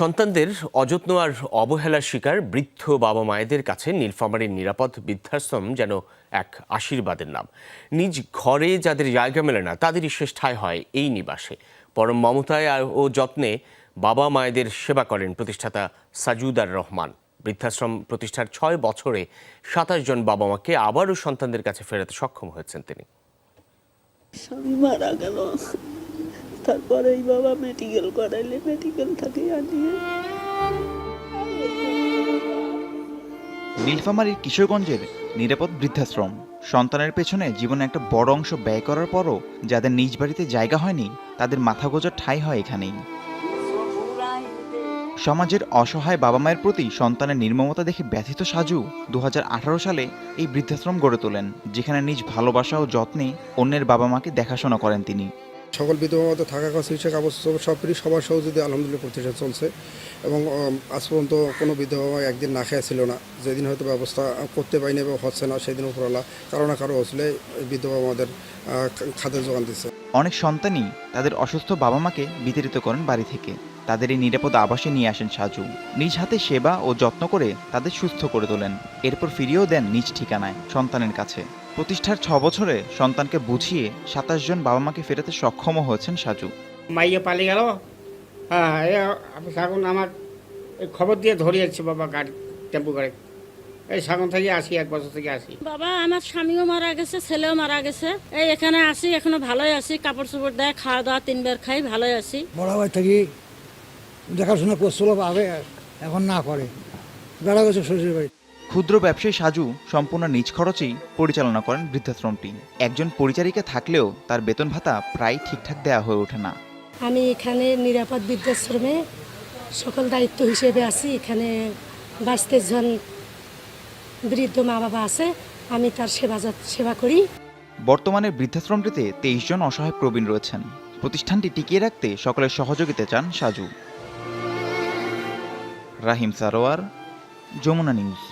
সন্তানদের অযত্ন আর অবহেলার শিকার বৃদ্ধ বাবা মায়েদের কাছে নীলফামারীর নিরাপদ বৃদ্ধাশ্রম যেন এক আশীর্বাদের নাম। নিজ ঘরে যাদের জায়গা মেলে না, তাদেরই শেষ ঠাঁই হয় এই নিবাসে। পরম মমতায় ও যত্নে বাবা মায়েদের সেবা করেন প্রতিষ্ঠাতা সাজুদার রহমান। বৃদ্ধাশ্রম প্রতিষ্ঠার ছয় বছরে সাতাশ জন বাবা মাকে আবারও সন্তানদের কাছে ফেরাতে সক্ষম হয়েছেন তিনি। মারা গেল। তারপরে বাবা মেডিকেল করাইলে মেডিকেল থেকে আনিয়ে নীলফামারীর কিশোরগঞ্জের নিরাপদ বৃদ্ধাশ্রম। সন্তানের পেছনে জীবনে একটা বড় অংশ ব্যয় করার পরও যাদের নিজ বাড়িতে জায়গা হয়নি, তাদের মাথা গোজার ঠাঁই হয় এখানেই। সমাজের অসহায় বাবা মায়ের প্রতি সন্তানের নির্মমতা দেখে ব্যথিত সাজু দু হাজার আঠারো সালে এই বৃদ্ধাশ্রম গড়ে তোলেন, যেখানে নিজ ভালোবাসা ও যত্নে অন্যের বাবা মাকে দেখাশোনা করেন তিনি। সকল বিধবা মতো থাকা খাওয়া চিকিৎসা কাগজ সব ফ্রি সবার সহযোগিতা আলহামদুলিল্লাহ প্রতিষ্ঠা চলছে। এবং আজ পর্যন্ত কোনো বিধবা একদিন না খেয়া ছিল না। যেদিন হয়তো ব্যবস্থা করতে পারিনি বা হচ্ছে না, সেদিন উপরওয়ালা কারও না কারও হসলে বিধবা আমাদের খাদ্যের যোগান দিচ্ছে অনেক সন্তানই তাদের অসুস্থ বাবা মাকে বিতাড়িত করেন বাড়ি থেকে। তাদের এই নিরাপদ আবাসে নিয়ে আসেন সাজু। নিজ হাতে সেবা ও যত্ন করে তাদের সুস্থ করে তোলেন। এরপর ফিরিয়েও দেন নিজ ঠিকানায় সন্তানের কাছে। প্রতিষ্ঠার ছ বছরে সন্তানকে বুঝিয়ে সাতাশ জন বাবা মাকে ফেরাতে সক্ষমও হয়েছেন সাজু। মাইয়ে পালিয়ে গেল। হ্যাঁ আমি এখন আমার এই খবর দিয়ে ধরিয়েছি বাবা গাড়ি টেম্পু গাড়ি। এই সাগন থেকে আসি এক বছর থেকে আসি। বাবা আমার স্বামীও মারা গেছে ছেলেও মারা গেছে। এই এখানে আসি এখনও ভালোই আছি কাপড় চোপড় দেয় খাওয়া দাওয়া তিনবার খাই ভালোই আছি। বড় ভাই থেকে দেখাশোনা করছিল আগে এখন না করে। বেড়া গেছে শ্বশুর বাড়ি ক্ষুদ্র ব্যবসায়ী সাজু সম্পূর্ণ নিজ খরচেই পরিচালনা করেন বৃদ্ধাশ্রমটি একজন পরিচারিকা থাকলেও তার বেতন ভাতা প্রায় ঠিকঠাক দেওয়া হয়ে ওঠে না। আমি এখানে নিরাপদ বৃদ্ধাশ্রমে সকল দায়িত্ব হিসেবে আছি। এখানে বাইশ জন বৃদ্ধ মা বাবা আছে। আমি তার সেবা সেবা করি। বর্তমানে বৃদ্ধাশ্রমটিতে তেইশ জন অসহায় প্রবীণ রয়েছেন। প্রতিষ্ঠানটি টিকিয়ে রাখতে সকলের সহযোগিতা চান সাজু। রাহিম সারোয়ার যমুনা নিউজ।